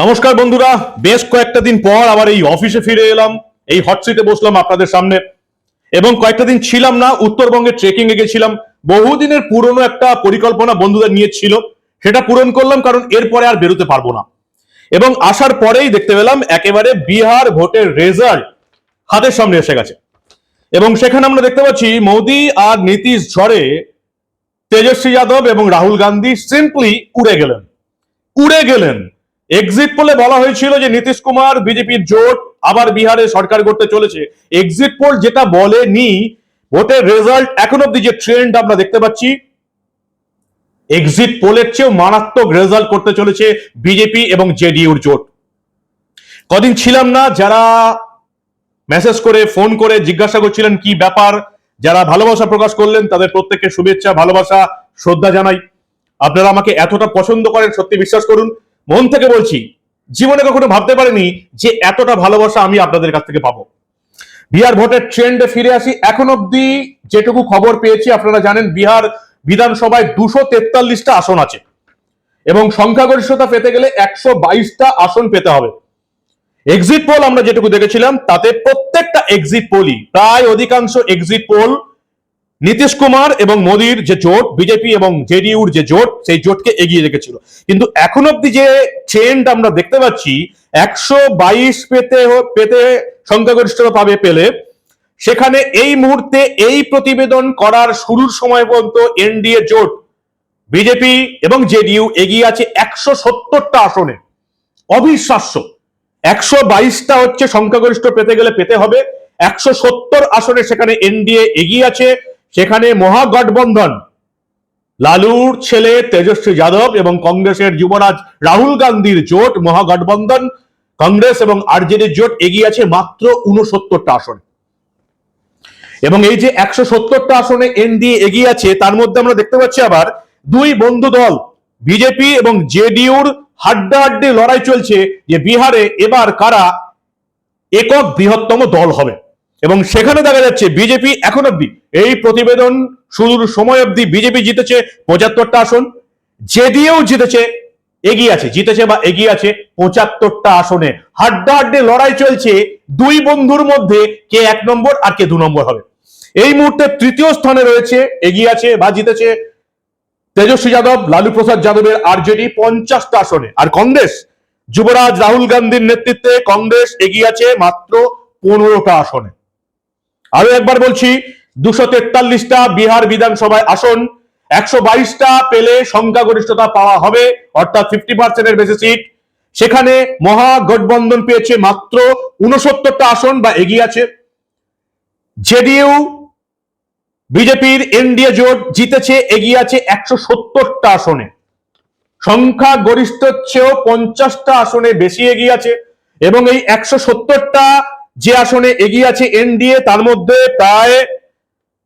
নমস্কার বন্ধুরা, বেশ কয়েকটা দিন পর আবার এই অফিসে ফিরে এলাম, এই হট সিটে বসলাম আপনাদের সামনে। এবং কয়েকটা দিন ছিলাম না, উত্তরবঙ্গে ট্রেকিং এ গেছিলাম। বহুদিনের পুরনো একটা পরিকল্পনা বন্ধুদের নিয়ে ছিল, সেটা পূরণ করলাম, কারণ এরপরে আর বেরোতে পারব না। এবং আসার পরেই দেখতে পেলাম, একেবারে বিহার ভোটের রেজাল্ট হাতের সামনে এসে গেছে। এবং সেখানে আমরা দেখতে পাচ্ছি, মোদি আর নীতিশ ঝড়ে তেজস্বী যাদব এবং রাহুল গান্ধী সিম্পলি উড়ে গেলেন। উড়ে গেলেন। এক্সিট পোলে বলা হয়েছিল যে নীতিশ কুমার, বিজেপির জোট আবার বিহারে সরকার করতে চলেছে। এক্সিট পোল যেটা বলেনি, ভোটের রেজাল্ট এখন অব্দি যে ট্রেন্ড আমরা দেখতে পাচ্ছি এক্সিট পোলের চেয়েও মারাত্মক রেজাল্ট করতে চলেছে বিজেপি এবং জেডিইউর জোট। কদিন ছিলাম না, যারা মেসেজ করে ফোন করে জিজ্ঞাসা করছিলেন কি ব্যাপার, যারা ভালোবাসা প্রকাশ করলেন, তাদের প্রত্যেককে শুভেচ্ছা, ভালোবাসা, শ্রদ্ধা জানাই। আপনারা আমাকে এতটা পছন্দ করেন, সত্যি বিশ্বাস করুন। মন থেকে বলছি, জীবনে কখনো ভাবতে পারিনি যে এতটা ভালোবাসা আমি আপনাদের কাছ থেকে পাবো। বিহার ভোটের ট্রেন্ডে ফিরে আসি। এখন অব্দি যেটুকু খবর পেয়েছি, আপনারা জানেন বিহার বিধানসভায় দুশো তেতাল্লিশটা আসন আছে। এবং সংখ্যাগরিষ্ঠতা পেতে গেলে একশো বাইশটা আসন পেতে হবে। এক্সিট পোল আমরা যেটুকু দেখেছিলাম, তাতে প্রত্যেকটা এক্সিট পোলই প্রায় অধিকাংশ এক্সিট পোল নীতিশ কুমার এবং মোদীর যে জোট, বিজেপি এবং জেডিইউর যে জোট, সেই জোটকে এগিয়ে রেখেছিল। কিন্তু এখন অব্দি যে ট্রেন্ড আমরা দেখতে পাচ্ছি, একশো বাইশ পেতে পেতে সংখ্যাগরিষ্ঠতা পাবে পেলে, সেখানে এই মুহূর্তে এই প্রতিবেদন করার শুরুর সময় পর্যন্ত এনডিএ জোট, বিজেপি এবং জেডিইউ এগিয়ে আছে একশো সত্তরটা আসনে। অবিশ্বাস্য। একশো বাইশটা হচ্ছে সংখ্যাগরিষ্ঠ পেতে গেলে পেতে হবে। একশো সত্তর আসনে সেখানে এনডিএ এগিয়ে আছে। সেখানে মহাগঠবন্ধন। লালুর ছেলে তেজস্বী যাদব এবং কংগ্রেসের যুবরাজ রাহুল গান্ধীর জোট মহাগঠবন্ধন। কংগ্রেস এবং আরজেডির জোট এগিয়ে আছে মাত্র উনসত্তরটা আসনে। এবং এই যে একশো সত্তরটা আসনে এনডিএ এগিয়ে আছে, তার মধ্যে আমরা দেখতে পাচ্ছি আবার দুই বন্ধু দল, বিজেপি এবং জেডিইউর হাড্ডাহাড্ডি লড়াই চলছে যে বিহারে এবার কারা একক বৃহত্তম দল হবে। এবং সেখানে দেখা যাচ্ছে বিজেপি এখন অব্দি এই প্রতিবেদন শুরুর সময় অব্দি বিজেপি জিতেছে পঁচাত্তরটা আসন। জেডিইউ জিতেছে, এগিয়ে আছে, জিতেছে বা এগিয়ে আছে পঁচাত্তরটা আসনে। হাড্ডাহাড্ডি লড়াই চলছে, দুই বন্ধুর মধ্যে কে এক নম্বর আর কে দু নম্বর হবে। এই মুহূর্তে তৃতীয় স্থানে রয়েছে, এগিয়ে আছে বা জিতেছে তেজস্বী যাদব, লালু প্রসাদ যাদবের আরজেডি পঞ্চাশটা আসনে। আর কংগ্রেস, যুবরাজ, রাহুল গান্ধীর নেতৃত্বে কংগ্রেস এগিয়ে আছে মাত্র পনেরোটা আসনে। আরও একবার বলছি, দুশো তেতাল্লিশটা বিহার বিধানসভায় আসন, একশো বাইশটা পেলে সংখ্যাগরিষ্ঠতা পাওয়া হবে, অর্থাৎ ফিফটি পার্সেন্টের বেশি সিট সেখানে মহাগঠবন্ধন পেয়েছে মাত্র উনসত্তরটা আসন বা এগিয়ে আছে। জেডিইউ, বিজেপির এনডিএ জোট জিতেছে, এগিয়ে আছে একশো সত্তরটা আসনে। সংখ্যা গরিষ্ঠ চেয়েও পঞ্চাশটা আসনে বেশি এগিয়ে আছে এবং এই একশো সত্তরটা যে আসনে এগিয়ে আছে এনডিএ, তার মধ্যে প্রায়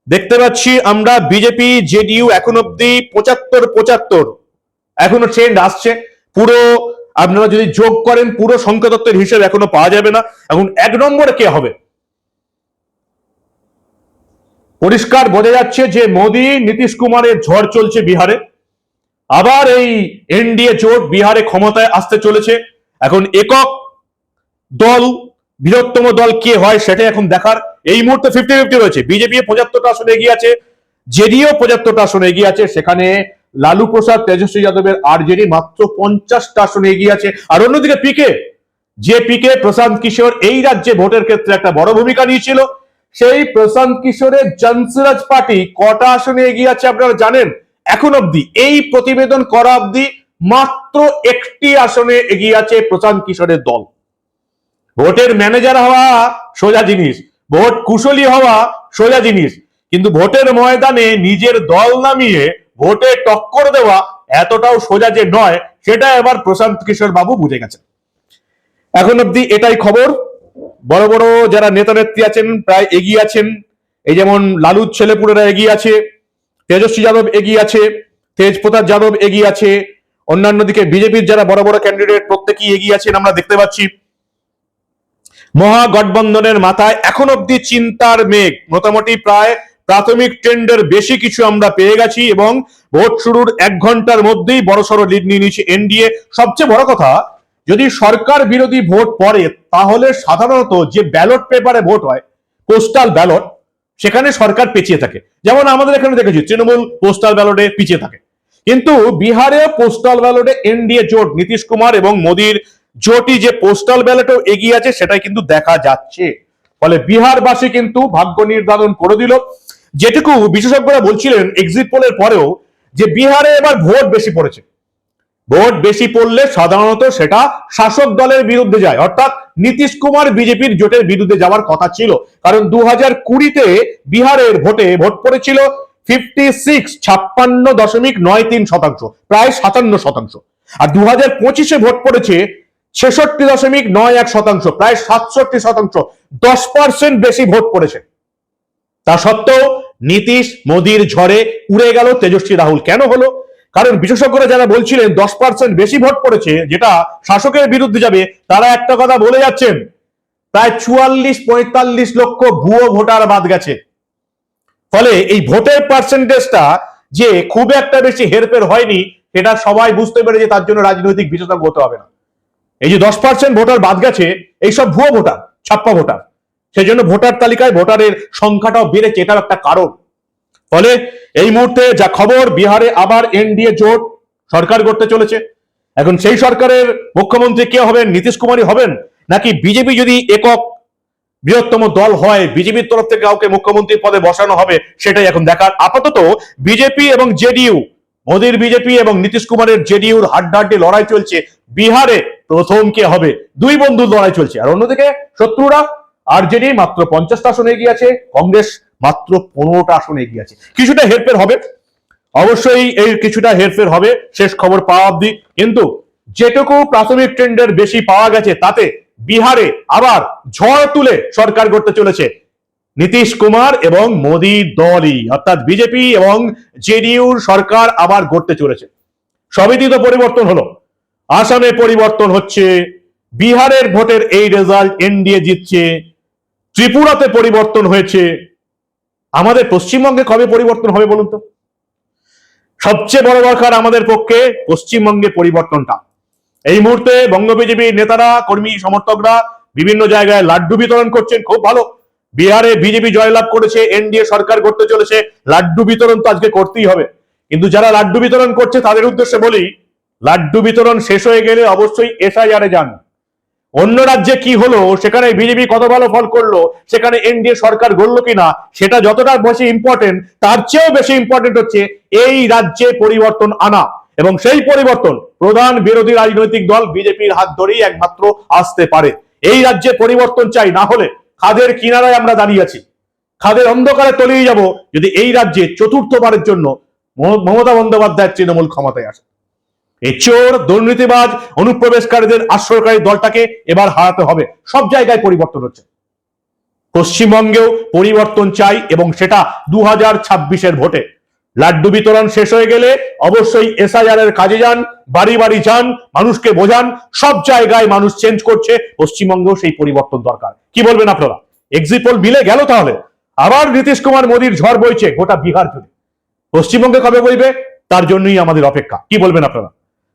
দেখতে পাচ্ছি আমরা বিজেপি, জেডিইউ এখন অব্দি পঁচাত্তর পঁচাত্তর। এখনও ট্রেন্ড আসছে। পুরো আপনারা যদি যোগ করেন, পুরো সংখ্যা তত্ত্বের হিসেব এখনও পাওয়া যাবে না। এখন এক নম্বরে কে হবে? পরিষ্কার বোঝা যাচ্ছে যে মোদী, নীতিশ কুমারের ঝড় চলছে বিহারে। আবার এই এনডিএ জোট বিহারে ক্ষমতায় আসতে চলেছে। এখন একক দল বৃহত্তম দল কে হয় সেটা এখন দেখার। এই মুহূর্তে ফিফটি ফিফটি রয়েছে। বিজেপি পঁচাত্তরটা আসনে এগিয়ে আছে জেডিও পঁচাত্তরটা আসনে এগিয়ে আছে, সেখানে লালু প্রসাদ, তেজস্বী যাদবের আরজেডি মাত্র পঞ্চাশটা আসনে এগিয়ে আছে। আর অন্যদিকে পিকে যে পিকে প্রশান্ত কিশোর এই রাজ্যে ভোটের ক্ষেত্রে একটা বড় ভূমিকা নিয়েছিল। সেই প্রশান্ত কিশোরের জনসরাজ পার্টি কটা আসনে এগিয়ে আছে আপনারা জানেন? এখন অব্দি এই প্রতিবেদন করা অব্দি মাত্র একটি আসনে এগিয়ে আছে প্রশান্ত কিশোরের দল। ভোটের ম্যানেজার হওয়া সোজা জিনিস, ভোট কুশলী হওয়া সোজা জিনিস, কিন্তু ভোটের ময়দানে নিজের দল নামিয়ে ভোটে টক্কর দেওয়া এতটাও সোজা যে নয়, সেটা এবার প্রশান্ত কিশোর বাবু বুঝে গেছেন। এখন অব্দি এটাই খবর। বড় বড় যারা নেতা নেত্রী আছেন, প্রায় এগিয়ে আছেন। এই যেমন লালুর ছেলেপুরেরা এগিয়ে আছে, তেজস্বী যাদব এগিয়ে আছে, তেজপ্রতাপ যাদব এগিয়ে আছে অন্যান্য দিকে বিজেপির যারা বড় বড় ক্যান্ডিডেট প্রত্যেকেই এগিয়ে আছেন আমরা দেখতে পাচ্ছি। মহাগঠবন্ধনের মাথায় এখন অব্দি চিন্তার মেঘ। মোটামুটি প্রায় প্রাথমিক ট্রেন্ডের বেশি কিছু আমরা পেয়ে গেছি এবং ভোট শুরুর এক ঘণ্টার মধ্যেই বড়সড় লিড নিয়ে নিয়েছে এনডিএ। সবচেয়ে বড় কথা, যদি সরকার বিরোধী ভোট পড়ে, তাহলে সাধারণত যে ব্যালট পেপারে ভোট হয়, পোস্টাল ব্যালট, সেখানে সরকার পেছিয়ে থাকে। যেমন আমাদের এখানে দেখেছি, তৃণমূল পোস্টাল ব্যালটে পিছিয়ে থাকে। কিন্তু বিহারে পোস্টাল ব্যালটে এনডিএ জোট, নীতিশ কুমার এবং মোদির জোটই যে পোস্টাল ব্যালটেও এগিয়ে আছে, সেটাই কিন্তু দেখা যাচ্ছে। ফলে বিহারবাসী কিন্তু ভাগ্য নির্ধারণ করে দিল। যেটুকু বিশেষজ্ঞরা বলছিলেন এক্সিট পোলের পরেও যে বিহারে এবার ভোট বেশি পড়েছে। ভোট বেশি পড়লে সাধারণত সেটা শাসক দলের বিরুদ্ধে যায়। অর্থাৎ নীতিশ কুমার বিজেপির জোটের বিরুদ্ধে যাওয়ার কথা ছিল। কারণ দু হাজার কুড়িতে বিহারের ভোটে ভোট পড়েছিল ফিফটি সিক্স ছাপ্পান্ন দশমিক নয় তিন শতাংশ, প্রায় সাতান্ন শতাংশ। আর দু হাজার পঁচিশে ভোট পড়েছে ছেষট্টি দশমিক নয় এক শতাংশ, প্রায় সাতষট্টি শতাংশ, দশ পার্সেন্ট বেশি ভোট পড়েছে। তা সত্ত্বেও নীতিশ মোদির ঝড়ে উড়ে গেল তেজস্বী রাহুল। কেন হলো? কারণ বিশেষজ্ঞরা যারা বলছিলেন দশ পার্সেন্ট বেশি ভোট পড়েছে, যেটা শাসকের বিরুদ্ধে যাবে, তারা একটা কথা বলে যাচ্ছেন, প্রায় চুয়াল্লিশ পঁয়তাল্লিশ লক্ষ ভুয়ো ভোটার বাদ গেছে। ফলে এই ভোটের পার্সেন্টেজটা যে খুব একটা বেশি হেরফের হয়নি, সেটা সবাই বুঝতে পেরেছে, তার জন্য রাজনৈতিক বিশেষজ্ঞ হতে হবে না। এই যে দশ পার্সেন্ট ভোটার বাদ গেছে, এইসব ভুয়ো ভোটার, ছাপ্পা ভোটার। সেই জন্য ভোটার তালিকায় ভোটারের সংখ্যাটাও বেড়েছে এটার একটা কারণ। ফলে এই মুহূর্তে যা খবর, বিহারে আবার এনডিএ জোট সরকার করতে চলেছে। এখন সেই সরকারের মুখ্যমন্ত্রী কে হবেন, নীতিশ কুমারই হবেন, নাকি বিজেপি যদি একক বৃহত্তম দল হয়, বিজেপির তরফ থেকে কাউকে মুখ্যমন্ত্রী পদে বসানো হবে, সেটাই এখন দেখার। আপাতত বিজেপি এবং জেডিইউ, মোদীর বিজেপি এবং নীতিশ কুমারের জেডিইউর হাড্ডাহাড্ডি লড়াই চলছে বিহারে। প্রথম কে হবে দুই বন্ধুর লড়াই চলছে। আর অন্যদিকে শত্রুরা, আরজেডি মাত্র পঞ্চাশটা আসনে এগিয়ে আছে, কংগ্রেস মাত্র পনেরোটা আসনে এগিয়ে আছে। কিছুটা হেরফের হবে, অবশ্যই এই কিছুটা হেরফের হবে, শেষ খবর পাওয়া অব্দি কিন্তু যেটুকু প্রাথমিক ট্রেন্ডের বেশি পাওয়া গেছে, তাতে বিহারে আবার ঝড় তুলে সরকার গড়তে চলেছে। নীতিশ কুমার এবং মোদী দলই, অর্থাৎ বিজেপি এবং জেডিইউর সরকার আবার গড়তে চলেছে। সবইতেই তো পরিবর্তন হলো। আসামে পরিবর্তন হচ্ছে, বিহারের ভোটের এই রেজাল্ট এনডিএ জিতছে, ত্রিপুরাতে পরিবর্তন হয়েছে। আমাদের পশ্চিমবঙ্গে কবে পরিবর্তন হবে বলুন তো? সবচেয়ে বড় দরকার আমাদের পক্ষে পশ্চিমবঙ্গে পরিবর্তনটা। এই মুহূর্তে বঙ্গ বিজেপির নেতারা, কর্মী, সমর্থকরা বিভিন্ন জায়গায় লাড্ডু বিতরণ করছেন, খুব ভালো। বিহারে বিজেপি জয়লাভ করেছে, এনডিএ সরকার করতে চলেছে, লাড্ডু বিতরণ তো আজকে করতেই হবে। কিন্তু যারা লাড্ডু বিতরণ করছে, তাদের উদ্দেশ্যে বলি লাড্ডু বিতরণ শেষ হয়ে গেলে অবশ্যই এসআইআরে যান। অন্য রাজ্যে কি হলো, সেখানে বিজেপি কত ভালো ফল করল, সেখানে এনডিএ সরকার গড়লো কিনা, সেটা যতটা বেশি ইম্পর্টেন্ট তার চেয়েও বেশি ইম্পর্টেন্ট হচ্ছে এই রাজ্যে পরিবর্তন আনা। এবং সেই পরিবর্তন প্রধান বিরোধী রাজনৈতিক দল বিজেপির হাত ধরেই একমাত্র আসতে পারে। এই রাজ্যে পরিবর্তন চাই, না হলে খাদের কিনারায় আমরা দাঁড়িয়ে আছি। খাদের অন্ধকারে তলিয়ে যাব যদি এই রাজ্যে চতুর্থবারের জন্য মমতা বন্দ্যোপাধ্যায়ের তৃণমূল ক্ষমতায় আসে। এই চোর, দুর্নীতিবাজ, অনুপ্রবেশকারীদের আশ্রয়কারী দলটাকে এবার হারাতে হবে। সব জায়গায় পরিবর্তন হচ্ছে। পশ্চিমবঙ্গেও পরিবর্তন চাই এবং সেটা দু হাজার ছাব্বিশের ভোটে। লাড্ডু বিতরণ শেষ হয়ে গেলে অবশ্যই এসআইআর এর কাজে যান, বাড়ি বাড়ি যান, মানুষকে বোঝান, সব জায়গায় মানুষ চেঞ্জ করছে। পশ্চিমবঙ্গেও সেই পরিবর্তন দরকার। কি বলবেন আপনারা? এক্সিট পোল মিলে গেল তাহলে? আবার নীতিশ কুমার মোদীর ঝড় বইছে গোটা বিহার জুড়ে। পশ্চিমবঙ্গে কবে বইবে? তার জন্যই আমাদের অপেক্ষা। কি বলবেন আপনারা?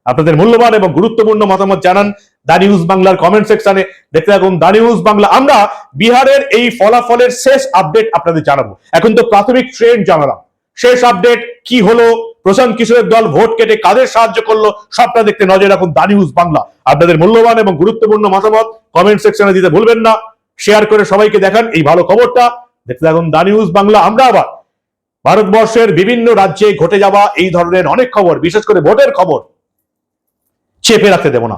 আপনাদের মূল্যবান এবং গুরুত্বপূর্ণ মতামত জানান দা নিউজ বাংলার কমেন্ট সেকশনে দেখতে থাকুন দা নিউজ বাংলা। আমরা বিহারের এই ফলাফলের শেষ আপডেট আপনাদের জানাব। এখন তো প্রাথমিক ট্রেন্ড জানালাম। শেষ আপডেট কি হলো? প্রশান্ত কিশোরের দল ভোট কেটে কাদের সাহায্য করল? সবটা দেখতে নজর রাখুন দা নিউজ বাংলা। আপনাদের মূল্যবান এবং গুরুত্বপূর্ণ মতামত কমেন্ট সেকশনে দিতে ভুলবেন না। শেয়ার করে সবাইকে দেখান এই ভালো খবরটা। দেখতে থাকুন দা নিউজ বাংলা। আমরা আবার ভারতবর্ষের বিভিন্ন রাজ্যে ঘটে যাওয়া এই ধরনের অনেক খবর, বিশেষ করে ভোটের খবর। চেপে রাখতে দেব না।